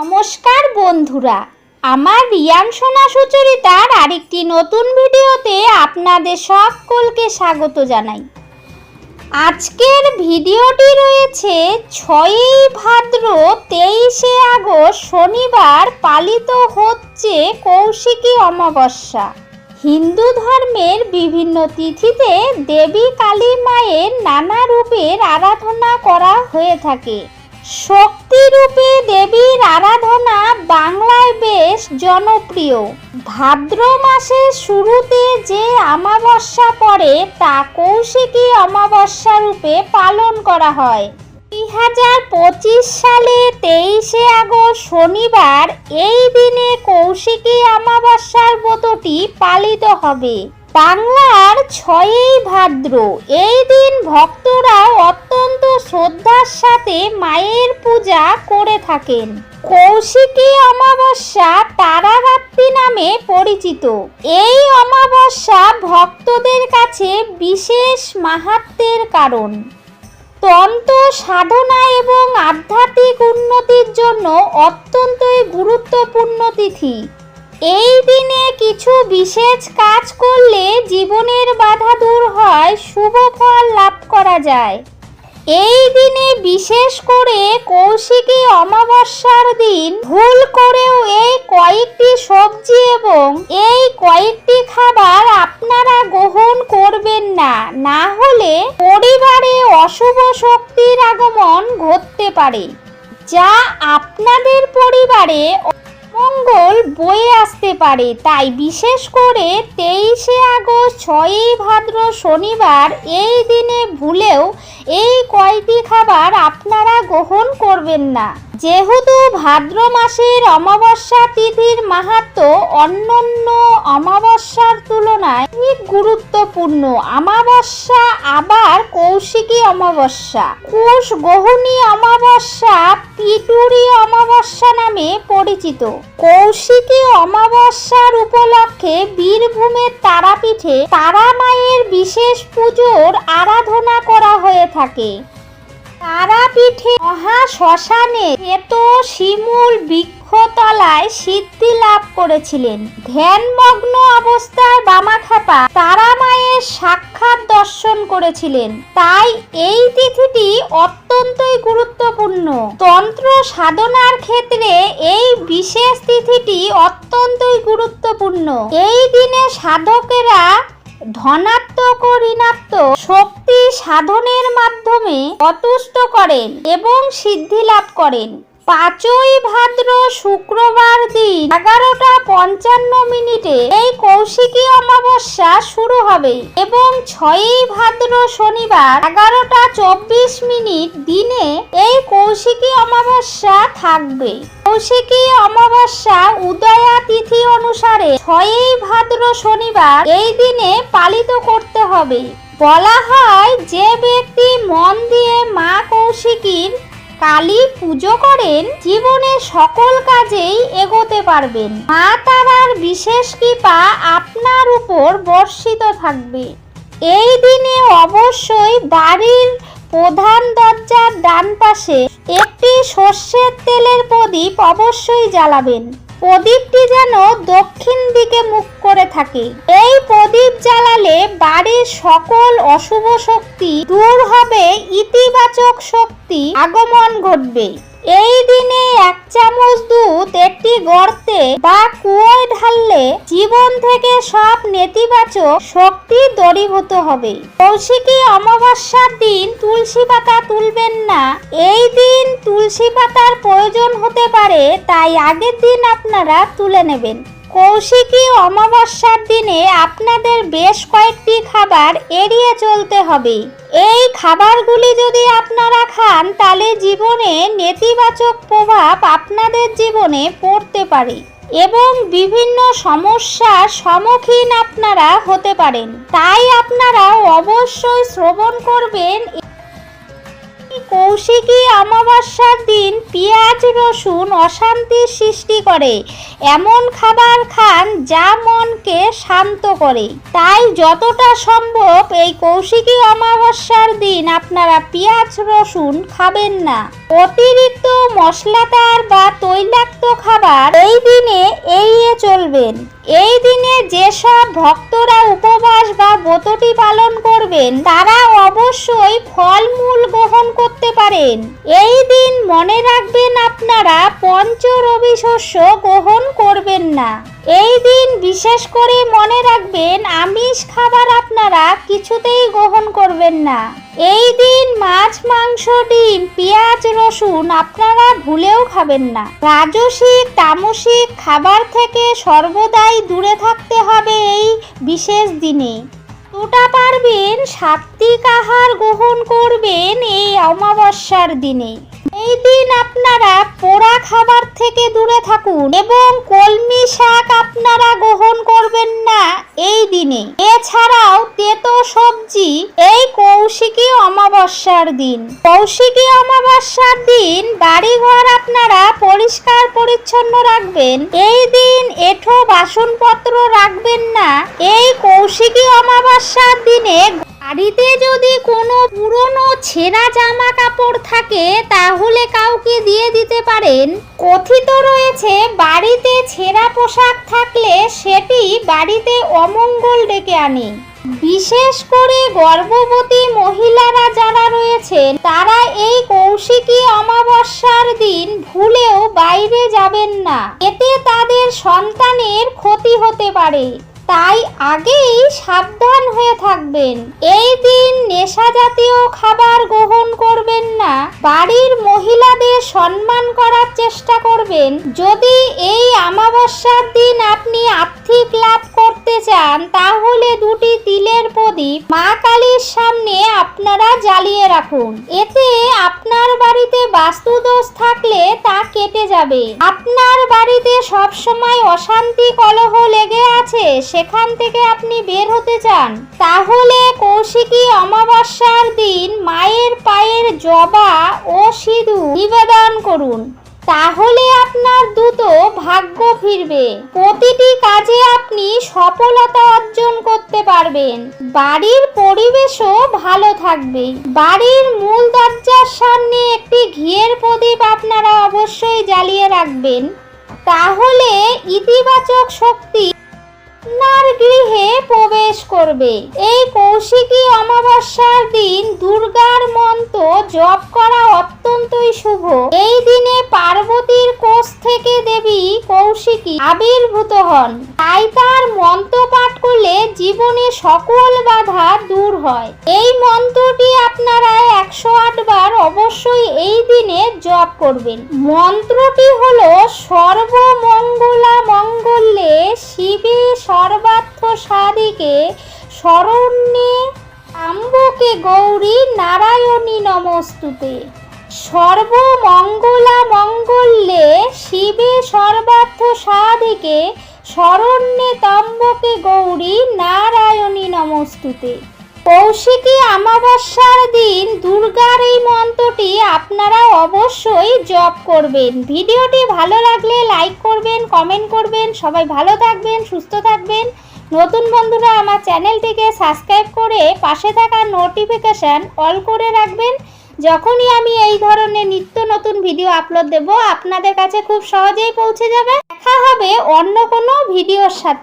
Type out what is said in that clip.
নমস্কার বন্ধুরা, আমার রিয়ান সোনা সুচরিতার আরেকটি নতুন ভিডিওতে আপনাদের সকলকে স্বাগত জানাই। আজকের ভিডিওটি রয়েছে ছয়ই ভাদ্র তেইশে আগস্ট শনিবার পালিত হচ্ছে কৌশিকী অমাবস্যা। হিন্দু ধর্মের বিভিন্ন তিথিতে দেবী কালী মায়ের নানা রূপের আরাধনা করা হয়ে থাকে। শক্তি রূপে দেবীর আরাধনা বাংলায় বেশ জনপ্রিয়। ভাদ্র মাসের শুরুতে যে অমাবস্যা পড়ে, তা কৌশিকী অমাবস্যা রূপে পালন করা হয়। দুই হাজার পঁচিশ সালে তেইশে আগস্ট শনিবার এই দিনে কৌশিকী অমাবস্যার ব্রতটি পালিত হবে। বাংলার ছয়ই ভাদ্র। এই দিন ভক্তরা অত্যন্ত শ্রদ্ধার সাথে মায়ের পূজা করে থাকেন। কৌশিকী অমাবস্যা তারারাত্রি নামে পরিচিত। এই অমাবস্যা ভক্তদের কাছে বিশেষ মাহাত্মের কারণ। তন্ত্র সাধনা এবং আধ্যাত্মিক উন্নতির জন্য অত্যন্তই গুরুত্বপূর্ণ তিথি। এই দিনে কিছু বিশেষ কাজ করলে জীবনের বাধা দূর হয়, শুভ ফল লাভ করা যায়। এই দিনে বিশেষ করে কৌশিকী অমাবস্যার দিন ভুল করেও এই কয়েকটি সবজি এবং এই কয়েকটি খাবার আপনারা গ্রহণ করবেন না না হলে পরিবারে অশুভ শক্তির আগমন ঘটতে পারে, যা আপনাদের পরিবারে মঙ্গল বয়ে আসতে পারে, তাই বিশেষ করে তেইশে আগস্ট, ছয়ই ভাদ্র শনিবার এই দিনে ভুলেও এই কয়টি খাবার আপনারা গ্রহণ করবেন না। যেহেতু ভাদ্র মাসের অমাবস্যা তিথির মাহাত্ম অন্যান্য অমাবস্যার তুলনায় অধিক গুরুত্বপূর্ণ। অমাবস্যা আবার কৌশিকী অমাবস্যা। কোষ গহনী অমাবস্যা পিটুরি অমাবস্যা নামে পরিচিত। কৌশিকী অমাবস্যার উপলক্ষে বীরভূমের তারাপীঠে তারা মায়ের বিশেষ পুজোর আরাধনা করা হয়ে থাকে। তারাপীঠে মহা শ্মশানে শ্বেত শিমুল বৃক্ষতলায় সিদ্ধি লাভ করেছিলেন। ধ্যানমগ্ন অবস্থায় বামাখ্যাপা তারা মায়ের সাক্ষাৎ দর্শন করেছিলেন। তাই এই তিথিটি অত্যন্তই গুরুত্বপূর্ণ। তন্ত্র সাধনার ক্ষেত্রে এই বিশেষ তিথিটি অত্যন্তই গুরুত্বপূর্ণ। এই দিনে সাধকেরা ধনাত্মক ও ঋণাত্মক শক্তি সাধনের মাধ্যমে অতুষ্ট করেন এবং সিদ্ধি লাভ করেন। পাঁচই ভাদ্র শুক্রবার দিন পঞ্চান্ন মিনিটে এই কৌশিকী অমাবস্যা শুরু হবে এবং ছয়ই ভাদ্র শনিবার এগারোটা চব্বিশ মিনিট দিনে এই কৌশিকী অমাবস্যা থাকবে। কৌশিকী অমাবস্যা উদয়া তিথি অনুসারে ছয়ই ভাদ্র শনিবার এই দিনে পালিত করতে হবে। বলা হয় যে ব্যক্তি মন দিয়ে মা কৌশিকীর কালী পুজো করেন, জীবনে সকল কাজেই এগোতে পারবেন। মা তারার বিশেষ কৃপা আপনার উপর বর্ষিত থাকবে। এই দিনে অবশ্যই বাড়ির প্রধান দরজার ডান পাশে একটি সর্ষের তেলের প্রদীপ অবশ্যই জ্বালাবেন। প্রদীপটি যেন দক্ষিণ দিকে মুখ করে থাকে। এই প্রদীপ জ্বালালে বাড়ির সকল অশুভ শক্তি দূর হবে, ইতিবাচক শক্তি আগমন ঘটবে। এই দিনে এক চামচ দুধ, একটি গর্তে বা কুয়োয় ঢাললে জীবন থেকে সব নেতিবাচক শক্তি দূরীভূত হবে। কৌশিকী অমাবস্যার দিন তুলসী পাতা তুলবেন না। এই দিন তুলসী পাতার প্রয়োজন হতে পারে, তাই আগের দিন আপনারা তুলে নেবেন। কৌশিকী অমাবস্যার দিনে আপনাদের বেশ কয়েকটি খাবার এড়িয়ে চলতে হবে। এই খাবারগুলি যদি আপনারা খান, তাহলে জীবনে নেতিবাচক প্রভাব আপনাদের জীবনে পড়তে পারে এবং বিভিন্ন সমস্যার সম্মুখীন আপনারা হতে পারেন। তাই আপনারা অবশ্যই শ্রবণ করবেন কৌশিকী অমাবস্যার দিন পেঁয়াজ, রসুন অশান্তির সৃষ্টি করে। এমন খাবার খান যা মনকে শান্ত করে। তাই যতটা সম্ভব এই কৌশিকী অমাবস্যার দিন আপনারা পেঁয়াজ, রসুন খাবেন না। অতিরিক্ত মশলাদার বা তৈলাক্ত খাবার এই দিনে এড়িয়ে চলবেন। এই দিনে যেসব ভক্তরা উপবাস বা ব্রতটি পালন করবেন, তারা অবশ্যই ফলমূল গ্রহণ করতে পারেন। এই দিন মনে রাখবেন আপনারা পঞ্চ রবি শস্য গ্রহণ করবেন না। এই দিন বিশেষ করে মনে রাখবেন আমিষ খাবার আপনারা কিছুতেই গ্রহণ করবেন না। এই দিন মাছ, মাংস, ডিম, পেঁয়াজ, রসুন আপনারা ভুলেও খাবেন না। রাজসিক, তামসিক খাবার থেকে সর্বদাই দূরে থাকতে হবে এই বিশেষ দিনে। কতটা পারবেন সাত্বিক আহার গ্রহণ করবেন এই অমাবস্যার দিনে। এই দিন আপনারা পোড়া খাবার থেকে দূরে থাকুন এবং কলমি শাক আপনারা গ্রহণ করবেন না এই দিনে। এছাড়াও তেতো সবজি, এই কৌশিকী অমাবস্যার দিন। কৌশিকী অমাবস্যার দিন বাড়িঘর আপনারা পরিষ্কার পরিচ্ছন্ন রাখবেন। এই দিন এঠো বাসনপত্র রাখবেন না। এই কৌশিকী অমাবস্যার দিনে বাড়িতে যদি কোনো পুরনো ছেঁড়া জামা কাপড় থাকে, তাহলে কাউকে দিয়ে দিতে পারেন। কথিত রয়েছে, বাড়িতে ছেঁড়া পোশাক থাকলে সেটি বাড়িতে অমঙ্গল ডেকে আনে। বিশেষ করে গর্ভবতী মহিলারা যারা রয়েছেন, তারা এই কৌশিকী অমাবস্যার দিন ভুলেও বাইরে যাবেন না। এতে তাদের সন্তানের ক্ষতি হতে পারে। তাই আগেই সাবধান হয়ে থাকবেন। এই দিন নেশা জাতীয় খাবার গ্রহণ করবেন না। বাড়ির মহিলাদের সম্মান করার চেষ্টা করবেন। যদি এই অমাবস্যার দিন আপনি আর্থিক লাভ করতে চান, তাহলে দুটি তিলের প্রদীপ মা কালীর সামনে আপনারা জ্বালিয়ে রাখুন। এতে আপনার বাড়িতে বাস্তুদোষ থাকলে তা কেটে যাবে। আপনার বাড়িতে সব সময় অশান্তি কলহ লেগে আছে সেখান থেকে আপনি বের হতে চান, তাহলে কৌশিকী অমাবস্যার দিন মায়ের পায়ের জবা ও সিঁদুর নিবেদন করুন। তাহলে আপনার দ্রুত ভাগ্য ফিরবে। প্রতিটি কাজে আপনি সফলতা অর্জন করতে পারবেন। বাড়ির পরিবেশও ভালো থাকবে। বাড়ির মূল দরজার সামনে একটি ঘিয়ের প্রদীপ আপনারা অবশ্যই জ্বালিয়ে রাখবেন। তাহলে ইতিবাচক শক্তি আপনার গৃহে প্রবেশ করবে। এই কৌশিকী অমাবস্যার দিন দুর্গার মন্ত্র জপ করা অত্যন্তই শুভ। এই দিনে পার্বতীর কোষ থেকে দেবী কৌশিকী আবির্ভূত হন। তাই তার মন্ত্র পাঠ করলে জীবনে সকল বাধা দূর হয়। এই মন্ত্রটি আপনারা একশো বার অবশ্যই এই দিনে জপ করবেন। মন্ত্রটি হলো সর্বমঙ্গলা মঙ্গলে শিবে সর্বার্থ সাদিকে শরণ্যে আম্বকে গৌরী নারায়ণী নমস্তুতে। সর্বমঙ্গলা মঙ্গল্যে শিবে সর্বার্থ সাদিকে শরণ্যে তম্বকে গৌরী নারায়ণী নমস্তুতে। কৌশিকী অমাবস্যার দিন দুর্গার এই মন্ত্রটি আপনারা অবশ্যই জপ করবেন। ভিডিওটি ভালো লাগলে লাইক করবেন কমেন্ট করবেন, সবাই ভালো থাকবেন, সুস্থ থাকবেন। নতুন বন্ধুরা আমার চ্যানেলটিকে সাবস্ক্রাইব করে পাশে থাকা নোটিফিকেশান অল করে রাখবেন। যখনই আমি এই ধরনের নিত্য নতুন ভিডিও আপলোড দেব, আপনাদের কাছে খুব সহজেই পৌঁছে যাবে। দেখা হবে অন্য কোনো ভিডিওর সাথে।